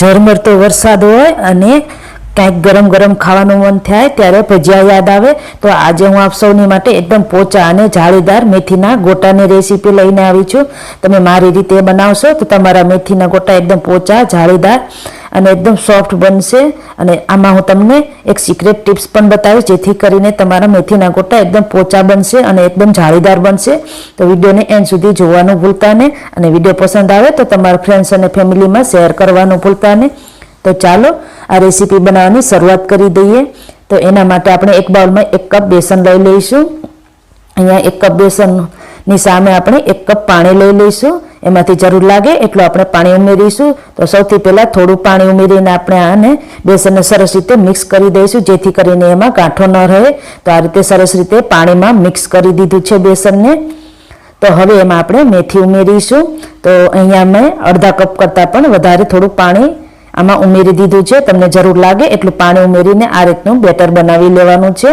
ઝરમરતો વરસાદ હોય અને કંઈક ગરમ ગરમ ખાવાનું મન થાય ત્યારે ભજીયા યાદ આવે, તો આજે હું આપ સૌની માટે એકદમ પોચા અને જાળીદાર મેથીના ગોટાની રેસીપી લઈને આવી છું. તમે મારી રીતે બનાવશો તો તમારા મેથીના ગોટા એકદમ પોચા, જાળીદાર અને એકદમ સોફ્ટ બનશે. અને આમાં હું તમને એક સિક્રેટ ટિપ્સ પણ બતાવીશ, જેથી કરીને તમારા મેથીના ગોટા એકદમ પોચા બનશે અને એકદમ જાળીદાર બનશે. તો વિડીયોને એન્ડ સુધી જોવાનું ભૂલતા નહીં. અને વીડિયો પસંદ આવે તો તમારા ફ્રેન્ડ્સ અને ફેમિલીમાં શેર કરવાનું ભૂલતા નહીં. તો ચાલો આ રેસીપી બનાવવાની શરૂઆત કરી દઈએ. તો એના માટે આપણે એક બાઉલમાં એક કપ બેસન લઈ લઈશું. અહીંયા એક કપ બેસનની સામે આપણે એક કપ પાણી લઈ લઈશું. એમાંથી જરૂર લાગે એટલું આપણે પાણી ઉમેરીશું. તો સૌથી પહેલાં થોડું પાણી ઉમેરીને આપણે આને બેસનને સરસ રીતે મિક્સ કરી દઈશું, જેથી કરીને એમાં ગાંઠો ન રહે. તો આ રીતે સરસ રીતે પાણીમાં મિક્સ કરી દીધું છે બેસનને. તો હવે એમાં આપણે મેથી ઉમેરીશું. તો અહીંયા મેં અડધા કપ કરતાં પણ વધારે થોડું પાણી આમાં ઉમેરી દીધું છે. તમને જરૂર લાગે એટલું પાણી ઉમેરીને આ રીતનું બેટર બનાવી લેવાનું છે.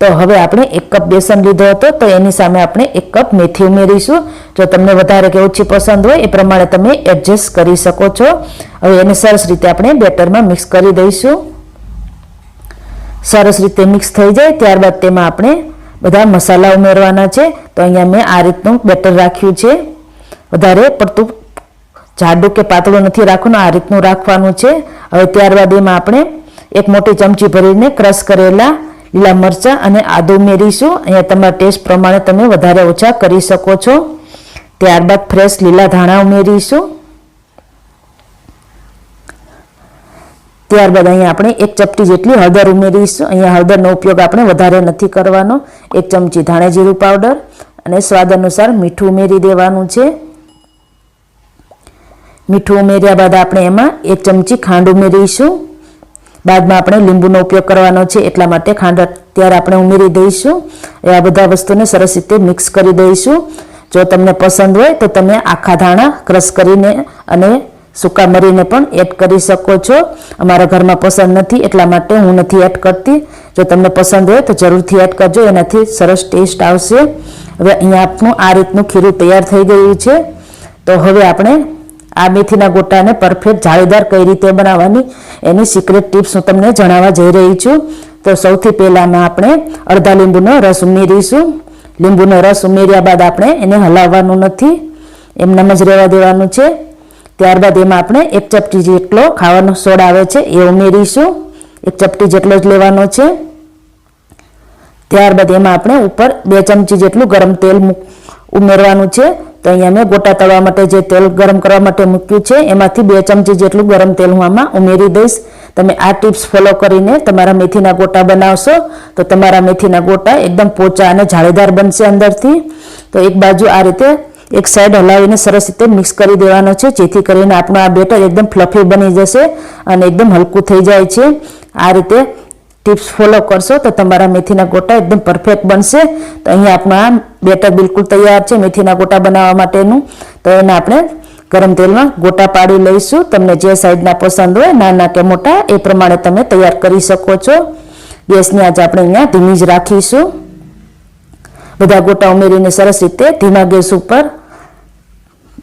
તો હવે આપણે એક કપ બેસન લીધો હતો, તો એની સામે આપણે એક કપ મેથી ઉમેરીશું. જો તમને વધારે કે ઓછી પસંદ હોય, એ પ્રમાણે તમે એડજસ્ટ કરી શકો છો. હવે એને સરસ રીતે આપણે બેટરમાં મિક્સ કરી દઈશું. સરસ રીતે મિક્સ થઈ જાય, ત્યારબાદ તેમાં આપણે બધા મસાલા ઉમેરવાના છે. તો અહીંયા મેં આ રીતનું બેટર રાખ્યું છે. વધારે પડતું જાડું કે પાતળું નથી રાખવાનું, આ રીતનું રાખવાનું છે. હવે ત્યારબાદ એમાં આપણે એક મોટી ચમચી ભરીને ક્રશ કરેલા લીલા મરચાં અને આદુ ઉમેરીશું અહીંયા તમારા ટેસ્ટ પ્રમાણે તમે વધારે ઓછા કરી શકો છો. ત્યારબાદ ફ્રેશ લીલા ધાણા ઉમેરીશું. ત્યારબાદ અહીંયા આપણે એક ચપટી જેટલી હળદર ઉમેરીશું. અહીંયા હળદરનો ઉપયોગ આપણે વધારે નથી કરવાનો. એક ચમચી ધાણા જીરું પાવડર અને સ્વાદ અનુસાર મીઠું ઉમેરી દેવાનું છે. મીઠું ઉમેર્યા બાદ આપણે એમાં એક ચમચી ખાંડ ઉમેરીશું. બાદમાં આપણે લીંબુનો ઉપયોગ કરવાનો છે એટલા માટે ખાંડ અત્યારે આપણે ઉમેરી દઈશું. એ આ બધા વસ્તુને સરસ રીતે મિક્સ કરી દઈશું. જો તમને પસંદ હોય તો તમે આખા ધાણા ક્રશ કરીને અને સૂકા મરીને પણ એડ કરી શકો છો. અમારા ઘરમાં પસંદ નથી એટલા માટે હું નથી એડ કરતી. જો તમને પસંદ હોય તો જરૂરથી એડ કરજો, એનાથી સરસ ટેસ્ટ આવશે. હવે અહીંયા આપણું આ રીતનું ખીરું તૈયાર થઈ ગયું છે. તો હવે આપણે આ મેથીના ગોટાને પરફેક્ટ જાળીદાર કઈ રીતે બનાવવાની એની સિક્રેટ ટિપ્સ હું તમને જણાવવા જઈ રહી છું. તો સૌથી પહેલાંમાં આપણે અડધા લીંબુનો રસ ઉમેરીશું. લીંબુનો રસ ઉમેર્યા બાદ આપણે એને હલાવવાનું નથી. એમનામ જ રહેવા દેવાનું છે. ત્યારબાદ એમાં આપણે એક ચપટી જેટલો ખાવાનો સોડ આવે છે એ ઉમેરીશું. એક ચપટી જેટલો જ લેવાનો છે. ત્યારબાદ એમાં આપણે ઉપર બે ચમચી જેટલું ગરમ તેલ ઉમેરવાનું છે. તો અહીંયા મેં ગોટા તળવા માટે જે તેલ ગરમ કરવા માટે મૂક્યું છે, એમાંથી બે ચમચી જેટલું ગરમ તેલ હું આમાં ઉમેરી દઈશ. તમે આ ટિપ્સ ફોલો કરીને તમારા મેથીના ગોટા બનાવશો, તો તમારા મેથીના ગોટા એકદમ પોચા અને જાળીદાર બનશે અંદરથી. તો એક બાજુ આ રીતે એક સાઈડ હલાવીને સરસ રીતે મિક્સ કરી દેવાનો છે, જેથી કરીને આપણું આ બેટર એકદમ ફ્લફી બની જશે અને એકદમ હલકું થઈ જાય છે. આ રીતે ટિપ્સ ફોલો કરશો તો તમારા મેથીના ગોટા એકદમ પરફેક્ટ બનશે. તો અહીંયા આપણું આ બેટર બિલકુલ તૈયાર છે મેથીના ગોટા બનાવવા માટેનું. તો એને આપણે ગરમ તેલમાં ગોટા પાડી લઈશું. તમને જે સાઈઝના પસંદ હોય, નાના કે મોટા, એ પ્રમાણે તમે તૈયાર કરી શકો છો. ગેસની આજે આપણે અહીંયા ધીમી જ રાખીશું. બધા ગોટા ઉમેરીને સરસ રીતે ધીમા ગેસ ઉપર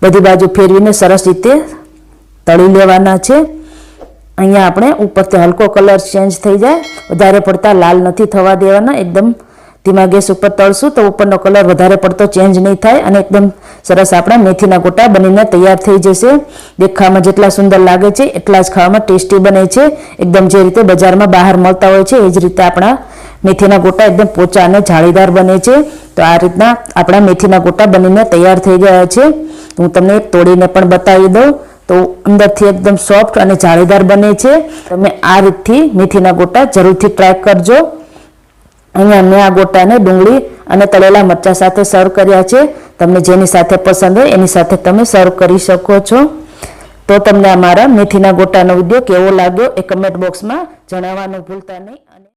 બધી બાજુ ફેરવીને સરસ રીતે તળી લેવાના છે. અહીંયા આપણે ઉપરથી હલકો કલર ચેન્જ થઈ જાય. વધારે પડતા લાલ નથી થવા દેવાના. એકદમ ધીમા ગેસ ઉપર તળશું તો ઉપરનો કલર વધારે પડતો ચેન્જ નહીં થાય અને એકદમ સરસ આપણા મેથીના ગોટા બનીને તૈયાર થઈ જશે. દેખાવામાં જેટલા સુંદર લાગે છે, એટલા જ ખાવામાં ટેસ્ટી બને છે. એકદમ જે રીતે બજારમાં બહાર મળતા હોય છે, એ જ રીતે આપણા મેથીના ગોટા એકદમ પોચા અને જાળીદાર બને છે. તો આ રીતના આપણા મેથીના ગોટા બનીને તૈયાર થઈ ગયા છે. હું તમને તોડીને પણ બતાવી દઉં. તો અંદરથી એકદમ સોફ્ટ અને જાળીદાર બને છે. તમે આ રીતથી મેથીના ગોટા જરૂરથી ટ્રાય કરજો. અહીંયા મેં આ ગોટાને ડુંગળી અને તળેલા મરચાં સાથે સર્વ કર્યા છે. તમને જેની સાથે પસંદ હોય એની સાથે તમે સર્વ કરી શકો છો. તો તમને અમારા મેથીના ગોટાનો વીડિયો કેવો લાગ્યો એ કમેન્ટ બોક્સમાં જણાવવાનું ભૂલતા નહીં.